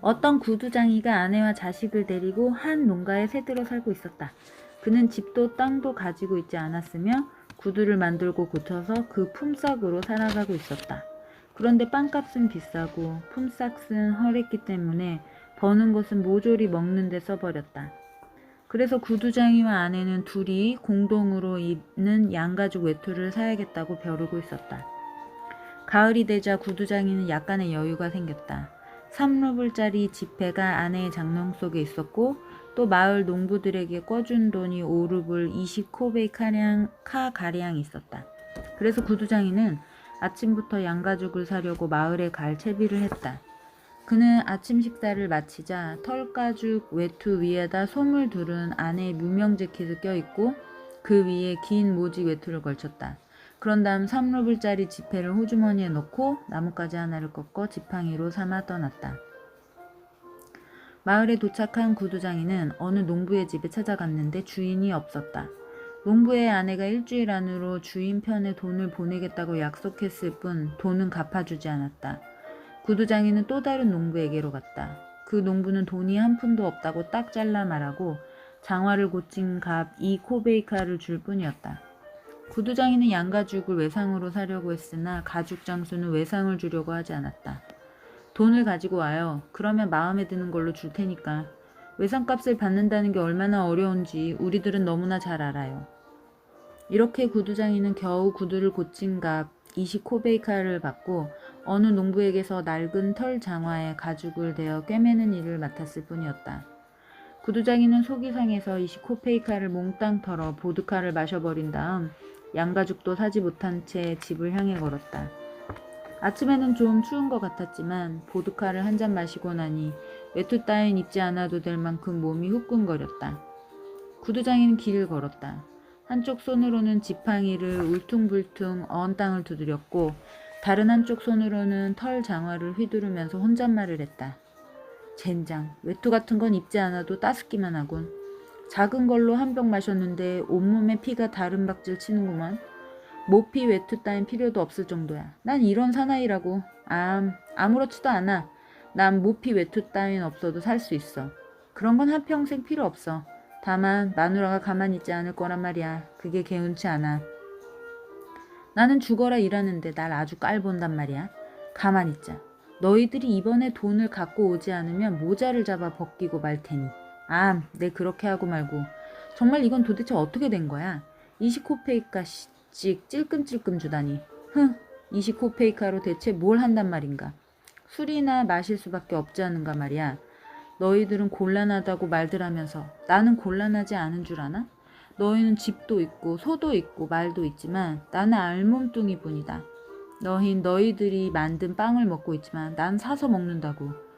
어떤 구두장이가 아내와 자식을 데리고 한 농가에 새들어 살고 있었다. 그는 집도 땅도 가지고 있지 않았으며 구두를 만들고 고쳐서 그 품삯으로 살아가고 있었다. 그런데 빵값은 비싸고 품삯은 헐했기 때문에 버는 것은 모조리 먹는 데 써버렸다. 그래서 구두장이와 아내는 둘이 공동으로 입는 양가죽 외투를 사야겠다고 벼르고 있었다. 가을이 되자 구두장이는 약간의 여유가 생겼다. 3루블짜리 지폐가 아내의 장롱 속에 있었고 또 마을 농부들에게 꿔준 돈이 5루블 20코베이 카량, 카 가량 있었다. 그래서 구두장이는 아침부터 양가죽을 사려고 마을에 갈 채비를 했다. 그는 아침 식사를 마치자 털가죽 외투 위에다 솜을 두른 아내의 무명 재킷을 껴입고 그 위에 긴 모지 외투를 걸쳤다. 그런 다음 3루블짜리 지폐를 호주머니에 넣고 나뭇가지 하나를 꺾어 지팡이로 삼아 떠났다. 마을에 도착한 구두장이는 어느 농부의 집에 찾아갔는데 주인이 없었다. 농부의 아내가 일주일 안으로 주인 편에 돈을 보내겠다고 약속했을 뿐 돈은 갚아주지 않았다. 구두장이는 또 다른 농부에게로 갔다. 그 농부는 돈이 한 푼도 없다고 딱 잘라 말하고 장화를 고친 값 2코베이카를 줄 뿐이었다. 구두장이는 양가죽을 외상으로 사려고 했으나 가죽 장수는 외상을 주려고 하지 않았다. 돈을 가지고 와요. 그러면 마음에 드는 걸로 줄 테니까. 외상값을 받는다는 게 얼마나 어려운지 우리들은 너무나 잘 알아요. 이렇게 구두장이는 겨우 구두를 고친 값 20코베이카를 받고 어느 농부에게서 낡은 털 장화에 가죽을 대어 꿰매는 일을 맡았을 뿐이었다. 구두장이는 속이 상해서 20코페이카를 몽땅 털어 보드카를 마셔버린 다음 양가죽도 사지 못한 채 집을 향해 걸었다. 아침에는 좀 추운 것 같았지만 보드카를 한 잔 마시고 나니 외투 따윈 입지 않아도 될 만큼 몸이 후끈거렸다. 구두장이는 길을 걸었다. 한쪽 손으로는 지팡이를 울퉁불퉁 언 땅을 두드렸고 다른 한쪽 손으로는 털 장화를 휘두르면서 혼잣말을 했다. 젠장, 외투 같은 건 입지 않아도 따숩기만 하군. 작은 걸로 한 병 마셨는데 온몸에 피가 다른 박질 치는구만. 모피 외투 따윈 필요도 없을 정도야. 난 이런 사나이라고. 암, 아무렇지도 않아. 난 모피 외투 따윈 없어도 살 수 있어. 그런 건 한평생 필요 없어. 다만 마누라가 가만히 있지 않을 거란 말이야. 그게 개운치 않아. 나는 죽어라 일하는데 날 아주 깔본단 말이야. 가만히 있자. 너희들이 이번에 돈을 갖고 오지 않으면 모자를 잡아 벗기고 말 테니. 아, 내 그렇게 하고 말고. 정말 이건 도대체 어떻게 된 거야? 20코페이카씩 찔끔찔끔 주다니. 흥, 20코페이카로 대체 뭘 한단 말인가? 술이나 마실 수밖에 없지 않은가 말이야. 너희들은 곤란하다고 말들 하면서 나는 곤란하지 않은 줄 아나? 너희는 집도 있고 소도 있고 말도 있지만 나는 알몸뚱이 뿐이다. 너흰 너희들이 만든 빵을 먹고 있지만 난 사서 먹는다고.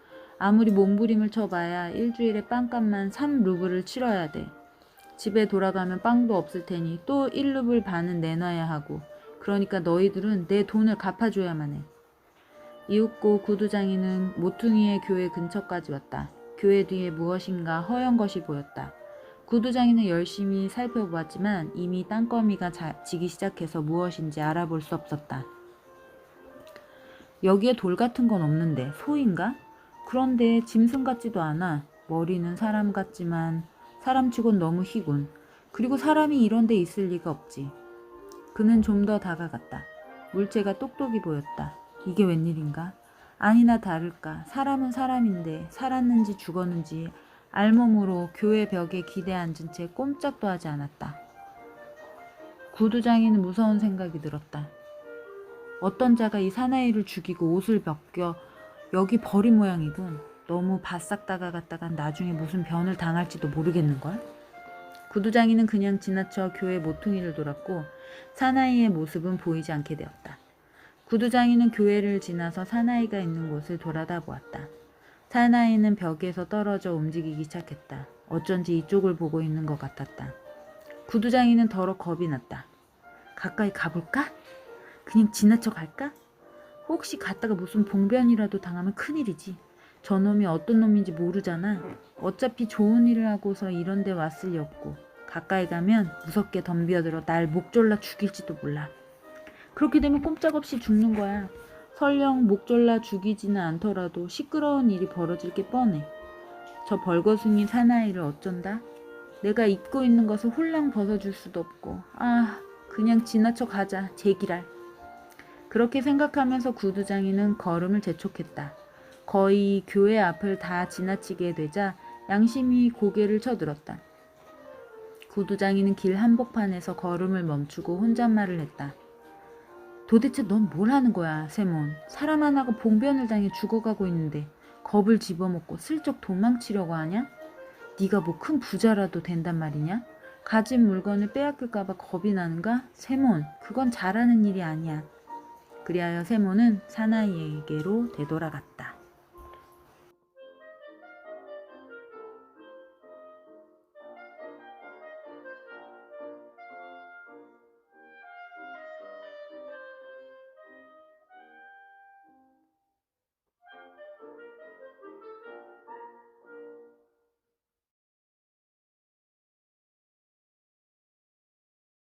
아무리 몸부림을 쳐봐야 일주일에 빵값만 3루블을 치러야 돼. 집에 돌아가면 빵도 없을 테니 또 1루블 반은 내놔야 하고. 그러니까 너희들은 내 돈을 갚아줘야만 해. 이윽고 구두장이는 모퉁이의 교회 근처까지 왔다. 교회 뒤에 무엇인가 허연 것이 보였다. 구두장이는 열심히 살펴보았지만 이미 땅거미가 자, 지기 시작해서 무엇인지 알아볼 수 없었다. 여기에 돌 같은 건 없는데 소인가? 그런데 짐승 같지도 않아. 머리는 사람 같지만 사람치곤 너무 희군. 그리고 사람이 이런 데 있을 리가 없지. 그는 좀 더 다가갔다. 물체가 똑똑히 보였다. 이게 웬일인가? 아니나 다를까 사람은 사람인데 살았는지 죽었는지 알몸으로 교회 벽에 기대 앉은 채 꼼짝도 하지 않았다. 구두장이는 무서운 생각이 들었다. 어떤 자가 이 사나이를 죽이고 옷을 벗겨 여기 버린 모양이군. 너무 바싹 다가갔다가 나중에 무슨 변을 당할지도 모르겠는걸? 구두장이는 그냥 지나쳐 교회 모퉁이를 돌았고 사나이의 모습은 보이지 않게 되었다. 구두장이는 교회를 지나서 사나이가 있는 곳을 돌아다 보았다. 사나이는 벽에서 떨어져 움직이기 시작했다. 어쩐지 이쪽을 보고 있는 것 같았다. 구두장이는 더러 겁이 났다. 가까이 가볼까? 그냥 지나쳐 갈까? 혹시 갔다가 무슨 봉변이라도 당하면 큰일이지. 저놈이 어떤 놈인지 모르잖아. 어차피 좋은 일을 하고서 이런 데 왔을 리 없고 가까이 가면 무섭게 덤벼들어 날 목 졸라 죽일지도 몰라. 그렇게 되면 꼼짝없이 죽는 거야. 설령 목 졸라 죽이지는 않더라도 시끄러운 일이 벌어질 게 뻔해. 저 벌거숭이 사나이를 어쩐다? 내가 입고 있는 것을 홀랑 벗어줄 수도 없고, 아, 그냥 지나쳐 가자, 제기랄. 그렇게 생각하면서 구두장이는 걸음을 재촉했다. 거의 교회 앞을 다 지나치게 되자 양심이 고개를 쳐들었다. 구두장이는 길 한복판에서 걸음을 멈추고 혼잣말을 했다. 도대체 넌 뭘 하는 거야, 세몬. 사람 하나가 봉변을 당해 죽어가고 있는데 겁을 집어먹고 슬쩍 도망치려고 하냐? 네가 뭐 큰 부자라도 된단 말이냐? 가진 물건을 빼앗길까봐 겁이 나는가? 세몬, 그건 잘하는 일이 아니야. 그리하여 세몬은 사나이에게로 되돌아갔다.